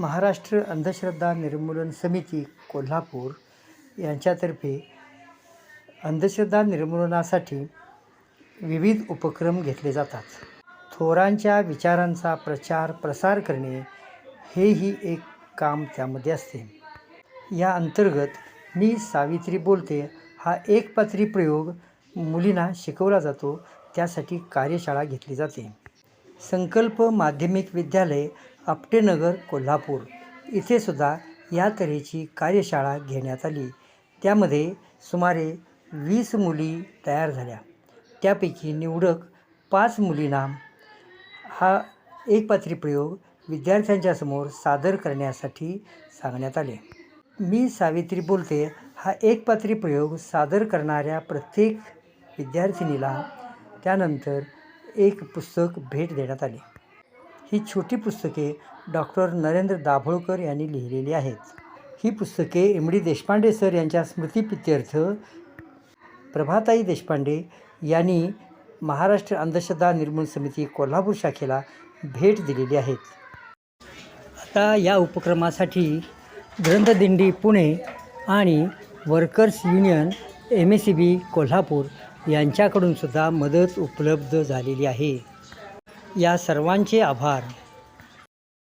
महाराष्ट्र अंधश्रद्धा निर्मूलन समिती कोल्हापूर यांच्यातर्फे अंधश्रद्धा निर्मूलनासाठी विविध उपक्रम घेतले जातात. थोरांच्या विचारांचा प्रचार प्रसार करणे हेही एक काम त्यामध्ये असते. या अंतर्गत मी सावित्री बोलते. हा एकपात्री प्रयोग मुलींना शिकवला जातो. त्यासाठी कार्यशाळा घेतली जाते. संकल्प माध्यमिक विद्यालय आपटेनगर कोल्हापूर इथे सुद्धा या तऱ्हेची कार्यशाळा घेण्यात आली. त्यामध्ये सुमारे वीस मुली तयार झाल्या. त्यापैकी निवडक पाच मुलींना हा एकपात्री प्रयोग विद्यार्थ्यांच्या समोर सादर करण्यासाठी सांगण्यात आले. मी सावित्री बोलते. हा एकपात्री प्रयोग सादर करणाऱ्या प्रत्येक विद्यार्थिनीला त्यानंतर एक पुस्तक भेट देण्यात आले. ही छोटी पुस्तके डॉक्टर नरेंद्र दाभोळकर यांनी लिहिलेली आहेत. ही पुस्तके एम डी देशपांडे सर यांच्या स्मृतिप्रित्यर्थ प्रभाताई देशपांडे यांनी महाराष्ट्र अंधश्रद्धा निर्मूलन समिती कोल्हापूर शाखेला भेट दिलेली आहेत. आता या उपक्रमासाठी ग्रंथदिंडी पुणे आणि workers union M S C B Kolhapur यांच्याकडूनसुद्धा मदत उपलब्ध झालेली आहे. या सर्वांचे आभार.